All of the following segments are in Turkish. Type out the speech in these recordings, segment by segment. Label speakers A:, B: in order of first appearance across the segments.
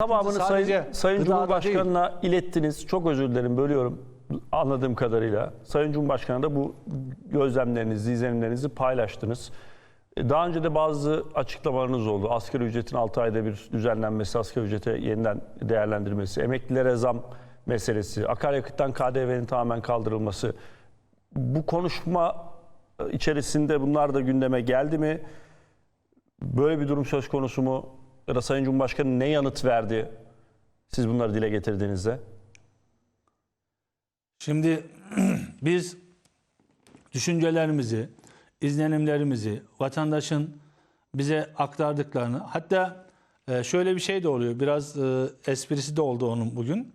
A: Tamamını Sayın, Sayın
B: gıdada
A: Cumhurbaşkanı'na ilettiniz. Çok özür dilerim bölüyorum anladığım kadarıyla. Sayın Cumhurbaşkanı da bu gözlemlerinizi, izlenimlerinizi paylaştınız. E, Daha önce de bazı açıklamalarınız oldu. Asgari ücretin 6 ayda bir düzenlenmesi, asgari ücrete yeniden değerlendirmesi, emeklilere zam meselesi, akaryakıttan KDV'nin tamamen kaldırılması. Bu konuşma içerisinde bunlar da gündeme geldi mi? Böyle bir durum söz konusu mu? Ya da Sayın Cumhurbaşkanı ne yanıt verdi siz bunları dile getirdiğinizde?
B: Şimdi biz düşüncelerimizi, izlenimlerimizi, vatandaşın bize aktardıklarını, hatta e, şöyle bir şey de oluyor, biraz e, esprisi de oldu onun bugün.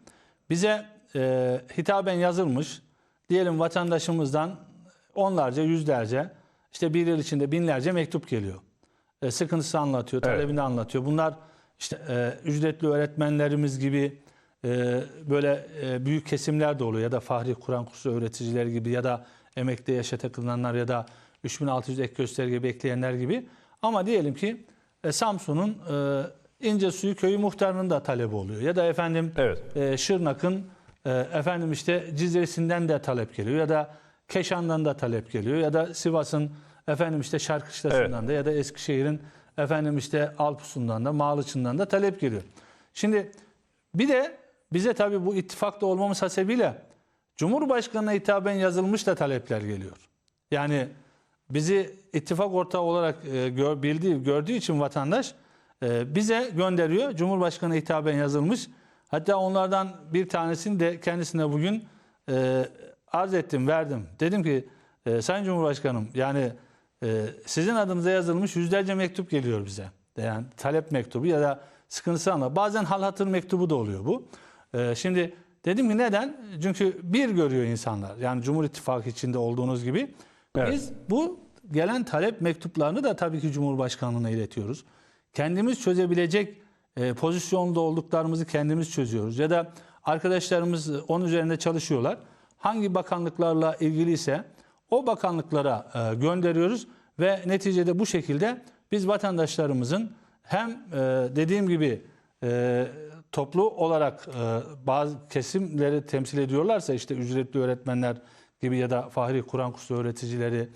B: Bize e, hitaben yazılmış, diyelim vatandaşımızdan onlarca, yüzlerce, işte bir yıl içinde binlerce mektup geliyor. E, sıkıntısı anlatıyor,
A: Evet.
B: talebini anlatıyor. Bunlar işte e, ücretli öğretmenlerimiz gibi e, böyle e, büyük kesimler de oluyor ya da Fahri Kur'an kursu öğreticileri gibi ya da emekli yaşa takılanlar ya da 3600 ek gösterge bekleyenler gibi. Ama diyelim ki e, Samsun'un e, İncesuyu köyü muhtarının da talebi oluyor. Ya da efendim
A: Evet.
B: e, Şırnak'ın e, efendim işte Cizresi'nden de talep geliyor ya da Keşan'dan da talep geliyor ya da Sivas'ın efendim işte Şarkışlası'ndan da ya da Eskişehir'in efendim işte Alpusun'dan da Mağlıç'ından da talep geliyor. Şimdi bir de bize tabii bu ittifakta olmamız hasebiyle Cumhurbaşkanı'na hitaben yazılmış da talepler geliyor. Yani bizi ittifak ortağı olarak e, gör, bildiği, gördüğü için vatandaş e, bize gönderiyor. Cumhurbaşkanı hitaben yazılmış. Hatta onlardan bir tanesini de kendisine bugün e, arz ettim, verdim. Dedim ki e, Sayın Cumhurbaşkanım yani sizin adınıza yazılmış yüzlerce mektup geliyor bize. Yani talep mektubu ya da sıkıntısı anla. Bazen hal hatır mektubu da oluyor bu. E, şimdi dedim ki neden? Çünkü bir görüyor insanlar. Yani Cumhur İttifakı içinde olduğunuz gibi.
A: Evet.
B: Biz bu gelen talep mektuplarını da tabii ki Cumhurbaşkanlığına iletiyoruz. Kendimiz çözebilecek e, pozisyonda olduklarımızı kendimiz çözüyoruz. Ya da arkadaşlarımız e, onun üzerinde çalışıyorlar. Hangi bakanlıklarla ilgiliyse o bakanlıklara e, gönderiyoruz ve neticede bu şekilde biz vatandaşlarımızın hem e, dediğim gibi e, toplu olarak bazı kesimleri temsil ediyorlarsa işte ücretli öğretmenler gibi ya da Fahri Kur'an kursu öğreticileri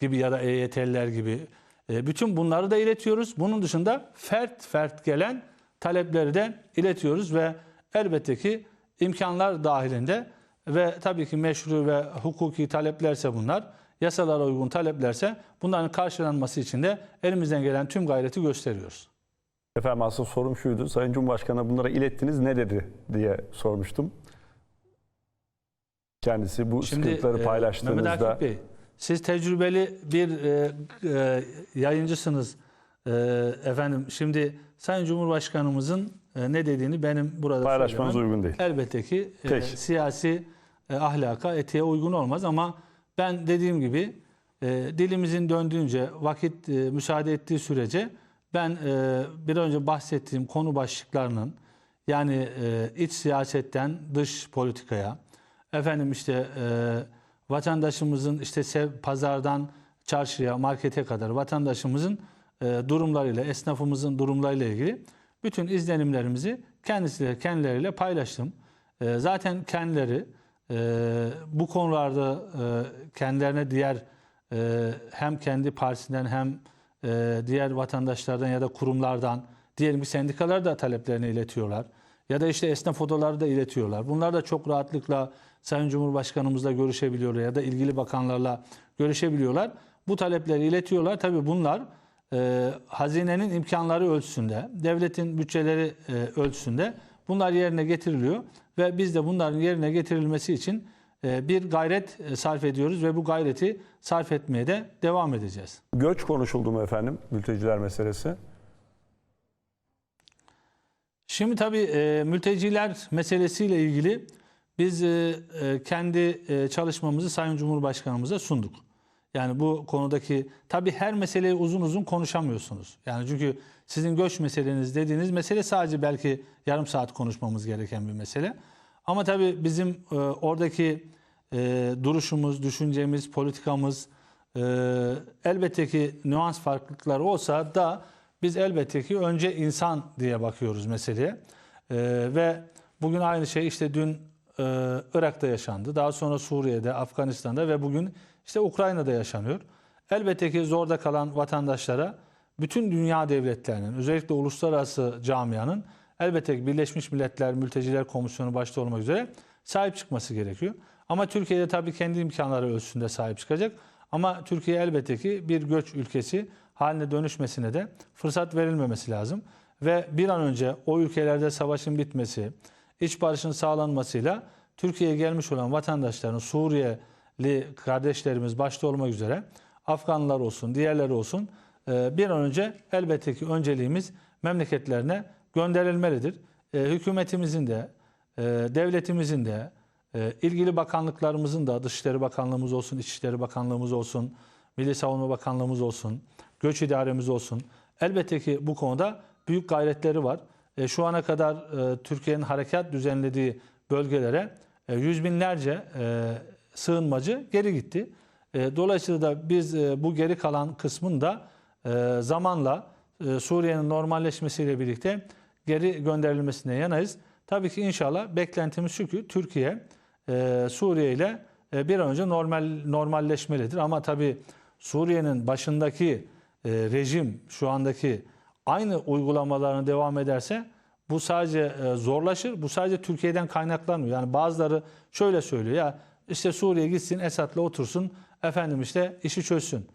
B: gibi ya da EYT'liler gibi bütün bunları da iletiyoruz. Bunun dışında fert fert gelen talepleri de iletiyoruz ve elbette ki imkanlar dahilinde ve tabii ki meşru ve hukuki taleplerse bunlar, yasalara uygun taleplerse bunların karşılanması için de elimizden gelen tüm gayreti gösteriyoruz.
A: Efendim aslında sorum şuydu. Sayın Cumhurbaşkanı'na bunlara ilettiniz ne dedi diye sormuştum. Kendisi bu sıkıntıları
B: e, Mehmet
A: paylaştığınızda
B: Akif Bey, siz tecrübeli bir e, e, yayıncısınız. E, efendim şimdi Sayın Cumhurbaşkanımızın ne dediğini benim burada
A: paylaşmanız
B: söylemem
A: uygun değil.
B: elbette ki e, siyasi e, ahlaka, etiğe uygun olmaz ama ben dediğim gibi e, dilimizin döndüğünce, vakit e, müsaade ettiği sürece ben e, bir önce bahsettiğim konu başlıklarının yani e, iç siyasetten dış politikaya, efendim işte e, vatandaşımızın işte pazardan çarşıya, markete kadar vatandaşımızın e, durumlarıyla, esnafımızın durumlarıyla ilgili bütün izlenimlerimizi kendisiyle, kendileriyle paylaştım. E, zaten kendileri e, bu konularda e, kendilerine diğer e, hem kendi partisinden hem e, diğer vatandaşlardan ya da kurumlardan diyelim ki sendikalar da taleplerini iletiyorlar. Ya da işte esnaf odaları da iletiyorlar. Bunlar da çok rahatlıkla Sayın Cumhurbaşkanımızla görüşebiliyorlar ya da ilgili bakanlarla görüşebiliyorlar. Bu talepleri iletiyorlar. Tabii bunlar e, hazinenin imkanları ölçüsünde, devletin bütçeleri e, ölçüsünde bunlar yerine getiriliyor ve biz de bunların yerine getirilmesi için e, bir gayret e, sarf ediyoruz ve bu gayreti sarf etmeye de devam edeceğiz.
A: Göç konuşuldu mu efendim? Mülteciler meselesi.
B: Şimdi tabii e, mülteciler meselesiyle ilgili biz e, e, kendi e, çalışmamızı Sayın Cumhurbaşkanımıza sunduk. Yani bu konudaki tabii her meseleyi uzun uzun konuşamıyorsunuz. Yani çünkü sizin göç meseleniz dediğiniz mesele sadece belki yarım saat konuşmamız gereken bir mesele. Ama tabii bizim e, oradaki e, duruşumuz, düşüncemiz, politikamız e, elbette ki nüans farklılıkları olsa da biz elbette ki önce insan diye bakıyoruz meseleye. ve bugün aynı şey işte dün e, Irak'ta yaşandı. Daha sonra Suriye'de, Afganistan'da ve bugün işte Ukrayna'da yaşanıyor. Elbette ki zorda kalan vatandaşlara bütün dünya devletlerinin özellikle uluslararası camianın elbette ki Birleşmiş Milletler Mülteciler Komisyonu başta olmak üzere sahip çıkması gerekiyor. Ama Türkiye'de tabii kendi imkanları ölçüsünde sahip çıkacak. Ama Türkiye elbette ki bir göç ülkesi haline dönüşmesine de fırsat verilmemesi lazım. Ve bir an önce o ülkelerde savaşın bitmesi, iç barışın sağlanmasıyla Türkiye'ye gelmiş olan vatandaşların Suriyeli kardeşlerimiz başta olmak üzere Afganlar olsun, diğerleri olsun e, bir an önce elbette ki önceliğimiz memleketlerine gönderilmelidir. E, Hükümetimizin de, e, devletimizin de, ilgili bakanlıklarımızın da, Dışişleri Bakanlığımız olsun, İçişleri Bakanlığımız olsun, Milli Savunma Bakanlığımız olsun, Göç İdaremiz olsun. Elbette ki bu konuda büyük gayretleri var. Şu ana kadar Türkiye'nin harekat düzenlediği bölgelere yüz binlerce sığınmacı geri gitti. E, dolayısıyla da biz e, bu geri kalan kısmın da e, zamanla e, Suriye'nin normalleşmesiyle birlikte geri gönderilmesine yanayız. Tabii ki inşallah beklentimiz şu ki Türkiye Suriye ile bir an önce normal normalleşmelidir. Ama tabii Suriye'nin başındaki rejim şu andaki aynı uygulamalarına devam ederse bu sadece zorlaşır. Bu sadece Türkiye'den kaynaklanmıyor. Yani bazıları şöyle söylüyor ya işte Suriye gitsin Esad'la otursun efendim işte işi çözsün.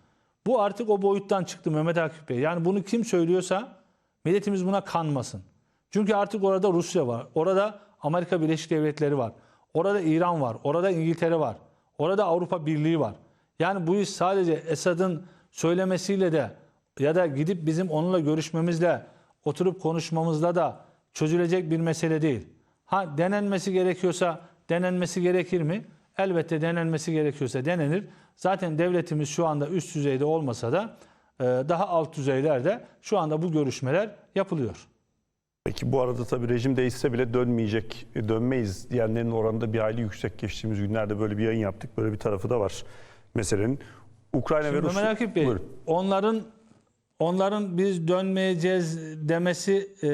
B: Bu artık o boyuttan çıktı Mehmet Akif Bey. Yani bunu kim söylüyorsa milletimiz buna kanmasın. Çünkü artık orada Rusya var. Orada Amerika Birleşik Devletleri var. Orada İran var. Orada İngiltere var. Orada Avrupa Birliği var. Yani bu iş sadece Esad'ın söylemesiyle de ya da gidip bizim onunla görüşmemizle, oturup konuşmamızla da çözülecek bir mesele değil. Ha denenmesi gerekiyorsa denenmesi gerekir mi? Elbette denenmesi gerekiyorsa denenir. Zaten devletimiz şu anda üst düzeyde olmasa da e, daha alt düzeylerde şu anda bu görüşmeler yapılıyor.
A: Peki bu arada tabii rejim değişse bile dönmeyecek, e, dönmeyiz diyenlerin oranında bir hayli yüksek. Geçtiğimiz günlerde böyle bir yayın yaptık. Böyle bir tarafı da var meselenin. Ukrayna ve
B: Şimdi
A: Rusya...
B: Mehmet Akif Bey,
A: Buyurun.
B: onların onların biz dönmeyeceğiz demesi e,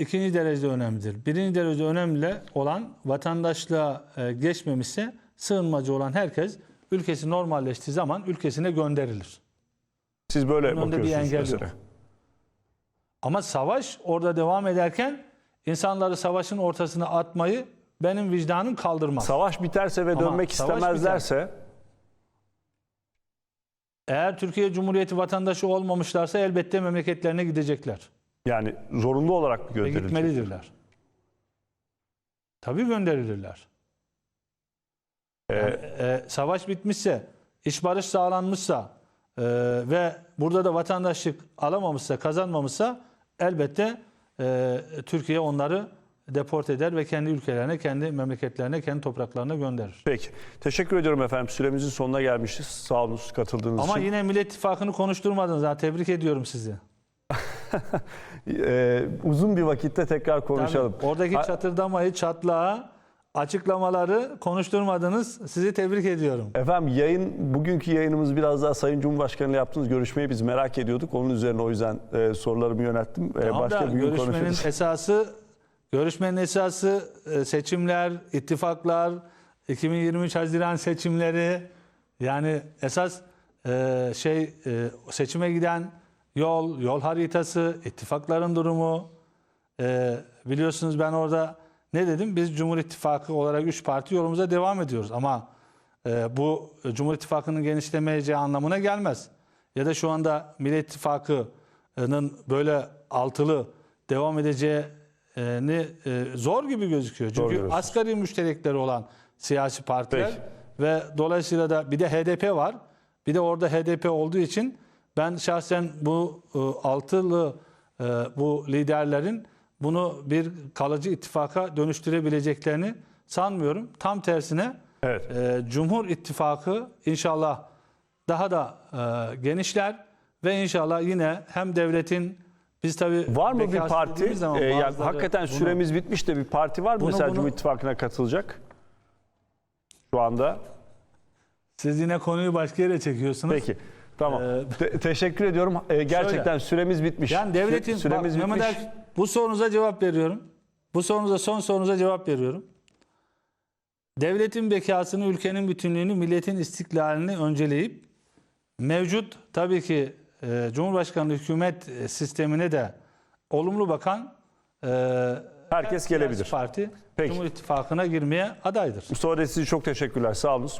B: ikinci derecede önemlidir. Birinci derecede önemli olan vatandaşlığa e, geçmemişse sığınmacı olan herkes ülkesi normalleştiği zaman ülkesine gönderilir.
A: Siz böyle
B: Bunun önünde bir
A: bakıyorsunuz
B: engel
A: mesela.
B: yok. Ama savaş orada devam ederken insanları savaşın ortasına atmayı benim vicdanım kaldırmaz.
A: Savaş biterse ve
B: Ama
A: dönmek istemezlerse
B: Eğer Türkiye Cumhuriyeti vatandaşı olmamışlarsa elbette memleketlerine gidecekler.
A: Yani zorunlu olarak mı gönderilecek?
B: gitmelidirler. Tabii gönderilirler.
A: Ee,
B: E, savaş bitmişse, iş barış sağlanmışsa e, ve burada da vatandaşlık alamamışsa, kazanmamışsa elbette e, Türkiye onları deport eder ve kendi ülkelerine, kendi memleketlerine, kendi topraklarına gönderir.
A: Peki. Teşekkür ediyorum efendim. Süremizin sonuna gelmişiz. Sağ olun katıldığınız
B: Ama
A: için.
B: yine Millet İttifakı'nı konuşturmadınız ha. Tebrik ediyorum sizi.
A: Ee, uzun bir vakitte tekrar konuşalım.
B: Tabii, oradaki
A: Ha-
B: çatırdamayı, çatlağı, açıklamaları konuşturmadınız. Sizi tebrik ediyorum.
A: Efendim yayın bugünkü yayınımız biraz daha Sayın Cumhurbaşkanı ile yaptığınız görüşmeyi biz merak ediyorduk. Onun üzerine o yüzden e, sorularımı yönelttim. E,
B: Tamam
A: başka
B: da
A: bir gün
B: görüşmenin
A: konuşuruz.
B: esası görüşmenin esası e, seçimler, ittifaklar, 2023 Haziran seçimleri. Yani esas e, şey e, seçime giden yol, yol haritası, ittifakların durumu. E, biliyorsunuz ben orada ne dedim? Biz Cumhur İttifakı olarak üç parti yolumuza devam ediyoruz. Ama e, bu Cumhur İttifakı'nın genişlemeyeceği anlamına gelmez. Ya da şu anda Millet İttifakı'nın böyle altılı devam edeceğini e, zor gibi gözüküyor. Çünkü
A: görüyorsunuz.
B: asgari müşterekleri olan siyasi partiler
A: Peki.
B: ve dolayısıyla da bir de HDP var. Bir de orada HDP olduğu için ben şahsen bu e, altılı e, bu liderlerin bunu bir kalıcı ittifaka dönüştürebileceklerini sanmıyorum. Tam tersine
A: Evet.
B: e, Cumhur İttifakı inşallah daha da genişler ve inşallah yine hem devletin biz tabii
A: Var mı bir parti? e, yani hakikaten
B: bunu-
A: süremiz bitmiş de bir parti var mı
B: Bunu-
A: mesela
B: bunu-
A: Cumhur İttifakı'na katılacak? Şu anda.
B: siz yine konuyu başka yere çekiyorsunuz.
A: Peki. Tamam.
B: Ee,
A: Te- teşekkür ediyorum. E, gerçekten süremiz bitmiş.
B: Yani devletin
A: Süremiz
B: bak, Mehmet
A: bitmiş.
B: Akif, bu sorunuza cevap veriyorum. Bu sorunuza son sorunuza cevap veriyorum. Devletin bekasını, ülkenin bütünlüğünü, milletin istiklalini önceleyip mevcut tabii ki e, Cumhurbaşkanlığı hükümet e, sistemine de olumlu bakan e,
A: Herkes
B: siyasi
A: gelebilir.
B: Parti
A: Peki.
B: Cumhur İttifakı'na girmeye adaydır.
A: Mustafa Bey size çok teşekkürler. Sağ olun.